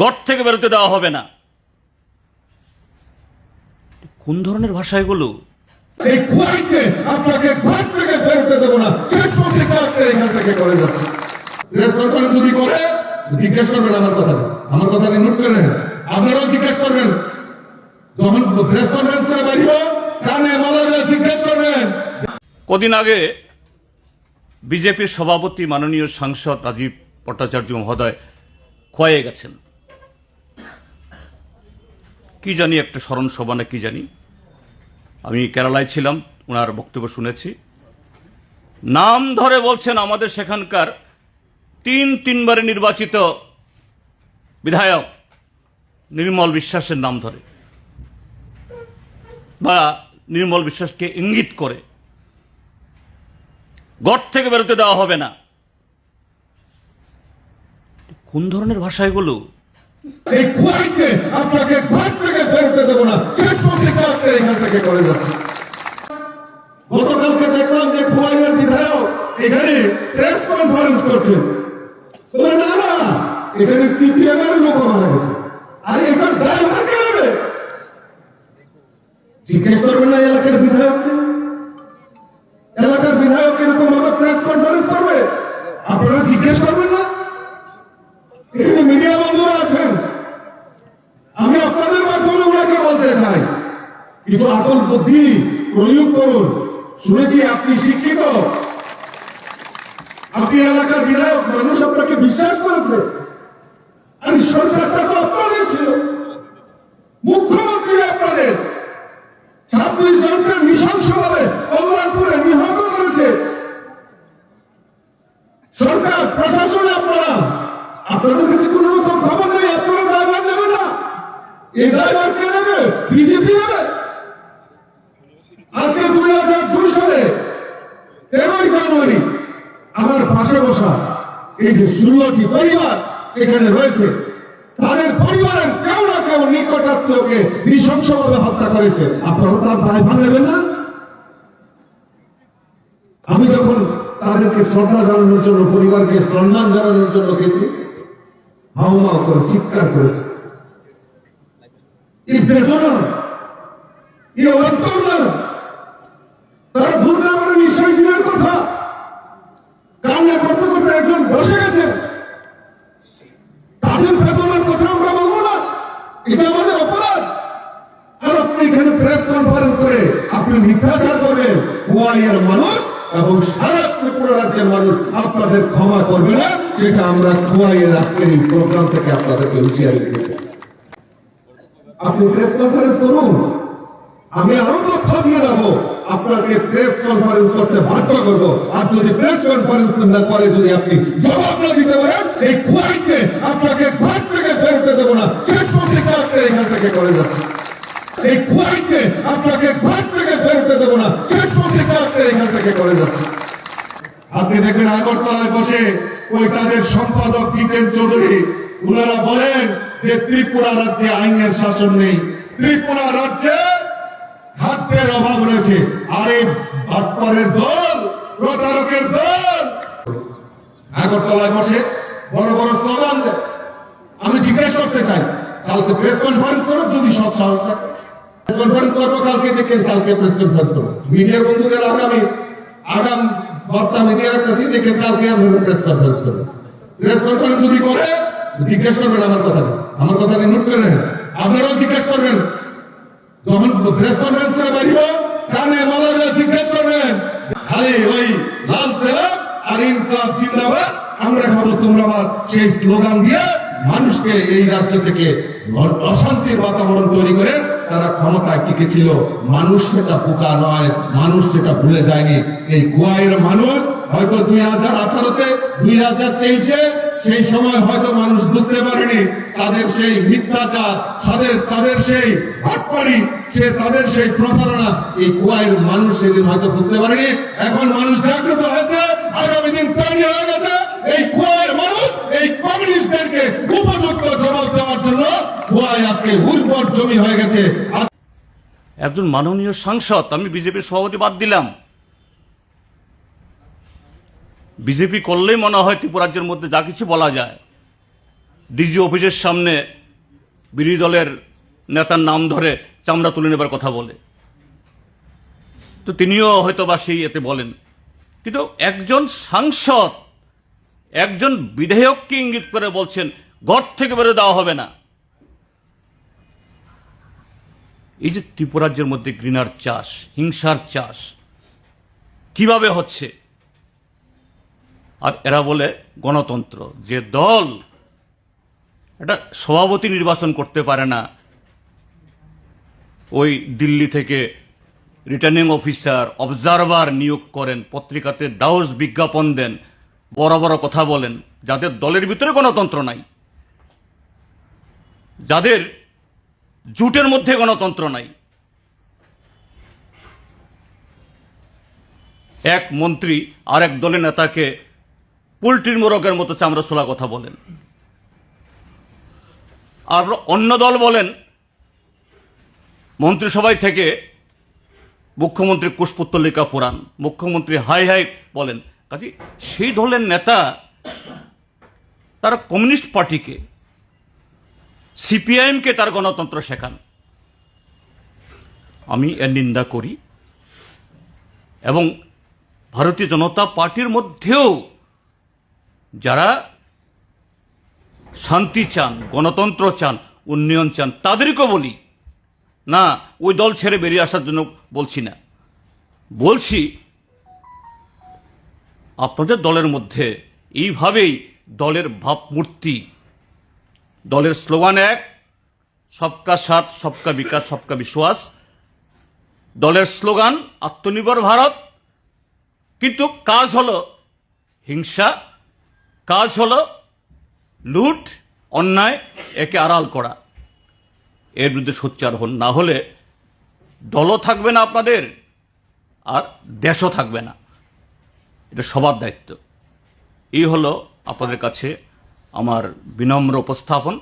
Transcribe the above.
গড় থেকে বেরোতে দেওয়া হবে না। কোন ধরনের ভাষা এগুলো? এই আপনাকে ঘর থেকে বেরোতে দেবো না শেষ পর্যন্ত এখান থেকে করে যাচ্ছে। প্রেস কনফারেন্স যদি করে জিজ্ঞেস করবেন আমার কথা আমার কথা নোট করে নেন আপনারাও জিজ্ঞেস করবেন। যখন প্রেস কনফারেন্স করে বাড়িব কানে মালারে জিজ্ঞেস করবেন। কদিন আগে বিজেপির সভাপতি মাননীয় সাংসদ রাজীব ভট্টাচার্য মহোদয় খোয়ে গেছেন। কি জানি একটা স্মরণ সভা না কি জানি। আমি কেরালায় ছিলাম ওনার বক্তব্য শুনেছি। নাম ধরে বলছেন আমাদের সেখানকার তিন তিনবারে নির্বাচিত বিধায়ক নির্মল বিশ্বাসের নাম ধরে। বা নির্মল বিশ্বাসকে ইঙ্গিত করে। গড় থেকে বেরোতে দেওয়া হবে না। কোন ধরনের ভাষা এগুলো? এই আপনাকে ঘর থেকে বেরোতে দেবো না। শেষ এখান থেকে করে যাচ্ছে গতকালকে দেখলাম যে খোয়াইয়ের বিধায়ক এখানে প্রেস কনফারেন্স করছে। না না, এখানে সিপিএম এর লোক মারা গেছে আর এটার ড্রাইভার কে নেবে জিজ্ঞেস করবেন না এলাকার বিধায়ককে এলাকার বিধায়ক এরকম ভাবে প্রেস কনফারেন্স করবে আপনারা জিজ্ঞেস করবেন না এখানে মিডিয়া বন্ধুরা আছেন আমি আপনাদের মাধ্যমে ওনাকে বলতে চাই কিছু আকল বুদ্ধি প্রয়োগ করুন। শুনেছি আপনি শিক্ষিত। আপনি এলাকার বিধায়ক, মানুষ আপনাকে বিশ্বাস করেছে। আর সরকারটা তো আপনাদের ছিল। মুখ্যমন্ত্রী আপনাদের। ছাত্রী জনকে নৃশংসভাবে কল্যাণপুরে নিহত করেছে। সরকার, প্রশাসনে আপনারা। আপনাদের কাছে কোনো রকম খবর নেই, আপনারা দায়ভার নেবেন না। এই দায়ভার কে নেবে? বিজেপি নেবে? আজকে দুই হাজার দুই সালে তেরোই জানুয়ারি আমার পাশে বসা এই যে ষোলোটি পরিবার এখানে রয়েছে, তাদের পরিবারের কেউ না কেউ নিকটাত্মীয়কে নৃশংসভাবে হত্যা করেছে। আপনারা তার দায়ভার নেবেন না। আমি যখন তাদেরকে শ্রদ্ধা জানানোর জন্য, পরিবারকে সম্মান জানানোর জন্য গেছি হাউমাউ করে চিৎকার করেছে। এই বেদনা, এই অন্তর্না তারা ভুলতে পারেনি সেই দিনের কথা কান্না করতে করতে একজন বসে গেছেন তাদের বেদনার কথা আমরা বলব না এটা আমাদের অপরাধ। আর আপনি এখানে প্রেস কনফারেন্স করে আপনি মিথ্যাচার করবেন গোয়ালিয়ার মানুষ এবং সারা ত্রিপুরা রাজ্যের মানুষ আপনাদের ক্ষমা করবে না, যেটা আমরা খোয়াইয়ের আজকের এই প্রোগ্রাম থেকে আপনাদেরকে হুঁশিয়ারি দিয়েছি আপনি প্রেস কনফারেন্স করুন। আমি আরও তথ্য দিয়ে দেবো। আপনাকে প্রেস কনফারেন্স করতে বাধ্য করব। আর যদি প্রেস কনফারেন্স না করে, যদি আপনি জবাব না দিতে পারেন, এই খোয়াইতে আপনাকে ঘর থেকে বেরোতে দেবো না। শেষ পর্যন্ত আজকে এখান থেকে করে যাচ্ছে এই খুয়াইতে আপনাকে ঘর থেকে বেরোতে দেবো না। শেষ পর্যন্ত আজকে এখান থেকে করে যাচ্ছে আজকে দেখবেন আগরতলায় বসে ওই তাদের সম্পাদক জিতেন চৌধুরী ওনারা বলেন যে ত্রিপুরা রাজ্যে আইনের শাসন নেই। ত্রিপুরা রাজ্যে খাদ্যের অভাব রয়েছে। আর এই বাটপারের দল, প্রতারকের দল। আগরতলায় বসে বড় বড় স্লোগান আমি জিজ্ঞেস করতে চাই, কালকে প্রেস কনফারেন্স করো যদি সব সাহস থাকে। প্রেস কনফারেন্স করব কালকে, দেখেন কালকে প্রেস কনফারেন্স করব। মিডিয়ার বন্ধুদের আগামী, আগাম বার্তা মিডিয়া রাখতেছি দেখেন কালকে আমি প্রেস কনফারেন্স করব প্রেস কনফারেন্স যদি করে, জিজ্ঞেস করবেন আমার কথা আমার কথা নোট করে আপনারাও জিজ্ঞেস করবেন যখন প্রেস কনফারেন্স করে বাড়িব কানে মালারে জিজ্ঞেস করবেন, খালি ওই লাল আর ইনকাম জিন্দাবাদ, আমরা খাব তোমরা সেই স্লোগান দিয়ে মানুষকে এই রাজ্য থেকে অশান্তির বাতাবরণ তৈরি করে তারা ক্ষমতায় টিকে ছিল মানুষ সেটা পোকা নয়, মানুষ সেটা ভুলে যায়নি। এই গোয়াইয়ের মানুষ হয়তো দুই হাজার আঠারোতে, দুই হাজার তেইশে, সেই সময় হয়তো মানুষ বুঝতে পারেনি। তাদের সেই মিথ্যাচার, তাদের তাদের সেই ভাটপাড়ি সে তাদের সেই প্রতারণা, এই কুয়াইয়ের মানুষ সেদিন হয়তো বুঝতে পারেনি। এখন মানুষ জাগ্রত হয়েছে, আগামী দিন তৈরি হয়ে গেছে। এই কুয়াইয়ের মানুষ, এই কমিউনিস্টদেরকে উপযুক্ত জবাব দেওয়ার জন্য কুয়াই আজকে উর্বর জমি হয়ে গেছে। একজন মাননীয় সাংসদ, আমি বিজেপির সভাপতি বাদ দিলাম। বিজেপি করলেই মনে হয় ত্রিপুরাজ্যের মধ্যে যা কিছু বলা যায়। ডিজি অফিসের সামনে বিরোধী দলের নেতার নাম ধরে চামড়া তুলে নেবার কথা বলে। তো তিনিও হয়তো বা সেই এতে বলেন। কিন্তু একজন সাংসদ, একজন বিধেয়ককে ইঙ্গিত করে বলছেন ঘর থেকে বেরো দেওয়া হবে না। এই যে ত্রিপুরাজ্যের মধ্যে ঘৃণার চাষ, হিংসার চাষ, কীভাবে হচ্ছে? আর এরা বলে গণতন্ত্র, যে দল এটা সভাপতি নির্বাচন করতে পারে না। ওই দিল্লি থেকে রিটার্নিং অফিসার অবজারভার নিয়োগ করেন, পত্রিকাতে ডাউস বিজ্ঞাপন দেন, বড় বড় কথা বলেন, যাদের দলের ভিতরে গণতন্ত্র নাই। যাদের জুটের মধ্যে গণতন্ত্র নাই। এক মন্ত্রী আর এক দলের নেতাকে পোল্ট্রির মোরগের মতো চামড়া ছোলা কথা বলেন। আর অন্য দল বলেন, মন্ত্রিসভায় থেকে মুখ্যমন্ত্রী কুশপুত্তলিকা পুরাণ, মুখ্যমন্ত্রী হাই হাই বলেন। কাজে, সেই দলের নেতা তারা কমিউনিস্ট পার্টিকে, সিপিআইএমকে তার গণতন্ত্র শেখান। আমি এর নিন্দা করি এবং ভারতীয় জনতা পার্টির মধ্যেও যারা শান্তি চান, গণতন্ত্র চান, উন্নয়ন চান, তাদেরকেও বলি। না, ওই দল ছেড়ে বেরিয়ে আসার জন্য বলছি না। বলছি, আপনাদের দলের মধ্যে এইভাবেই দলের ভাবমূর্তি, দলের স্লোগান এক, সবকা সাথ, সবকা বিকাশ, সবকা বিশ্বাস। দলের স্লোগান, আত্মনির্ভর ভারত। কিন্তু কাজ হলো হিংসা, কাজ হলো লুট, অন্যায়, একে আড়াল করা। এর বিরুদ্ধে সোচ্চার হন। না হলে দলও থাকবে না আপনাদের, আর দেশও থাকবে না। এটা সবার দায়িত্ব। এই হলো আপনাদের কাছে আমার বিনম্র উপস্থাপন।